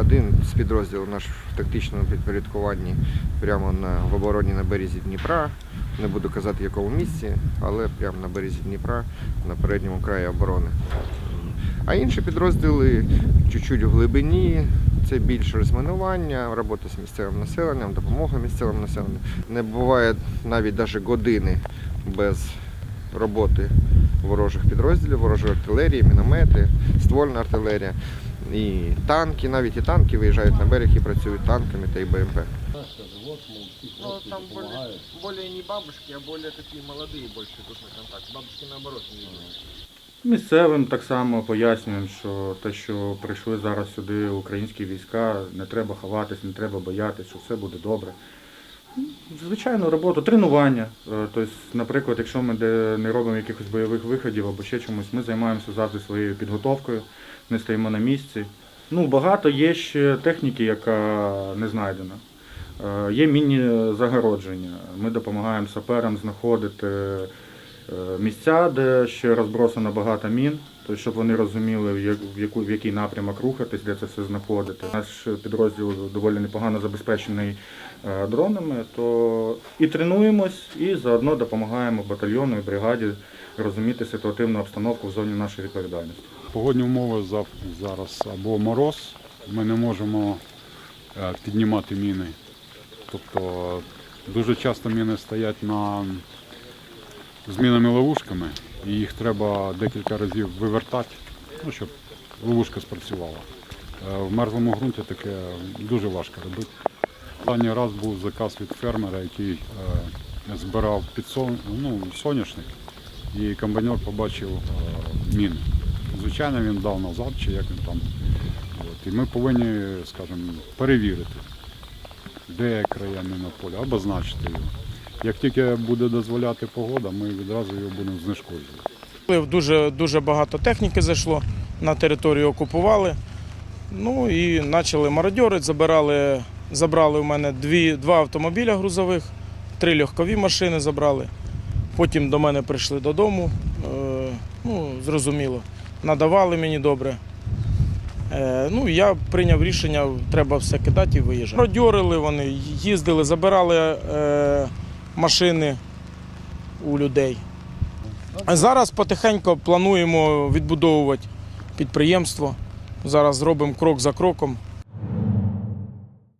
Один з підрозділів наш в тактичному підпорядкуванні прямо на, в обороні на березі Дніпра. Не буду казати в якому місці, але прямо на березі Дніпра, на передньому краї оборони. А інші підрозділи чуть-чуть в глибині. Це більше розмінування, робота з місцевим населенням, допомога місцевому населенню. Не буває навіть навіть години без роботи ворожих підрозділів, ворожої артилерії, міномети, ствольна артилерія. І танки, навіть і танки виїжджають на берег і працюють танками та й БМП. Ну, там более, более не бабушки, а более такие молодые больше идут на контакт. Бабушки наоборот не идут. Місцевим так само пояснюємо, що те, що прийшли зараз сюди українські війська, не треба ховатись, не треба боятися, що все буде добре. Звичайно, робота, тренування. Е, Тобто, наприклад, якщо ми не робимо якихось бойових виходів або ще чомусь, ми займаємося завжди своєю підготовкою, не стоїмо на місці. Ну, багато є ще техніки, яка не знайдена. Е, Є міні-загородження. Ми допомагаємо саперам знаходити е, місця, де ще розбросано багато мін, тобто, щоб вони розуміли, в яку в який напрямок рухатись, де це все знаходити. Наш підрозділ доволі непогано забезпечений е, дронами, то і тренуємось, і заодно допомагаємо батальйону і бригаді розуміти ситуативну обстановку в зоні нашої відповідальності. Погодні умови зараз або мороз, ми не можемо е, піднімати міни. Тобто дуже часто міни стоять на змінами ловушками, і їх треба декілька разів вивертати, ну, щоб ловушка спрацювала. Е, В мерзлому ґрунті таке дуже важко робити. Останній раз був заказ від фермера, який е, збирав підсон... ну, соняшник, і комбайнер побачив е, міни. Звичайно, він дав назад, чи як він там. От. І ми повинні, скажімо, перевірити, де края мінополя, обозначити його. Як тільки буде дозволяти погода, ми відразу його будемо знешкоджувати. Дуже, дуже багато техніки зайшло, на територію окупували. Ну і почали мародьорити, забирали, забрали у мене дві, два автомобіля грузових, три легкові машини забрали. Потім до мене прийшли додому. Е, ну, зрозуміло, надавали мені добре. Е, ну, я прийняв рішення, треба все кидати і виїжджати. Мародьорили вони, їздили, забирали е, машини у людей. Зараз потихеньку плануємо відбудовувати підприємство. Зараз зробимо крок за кроком.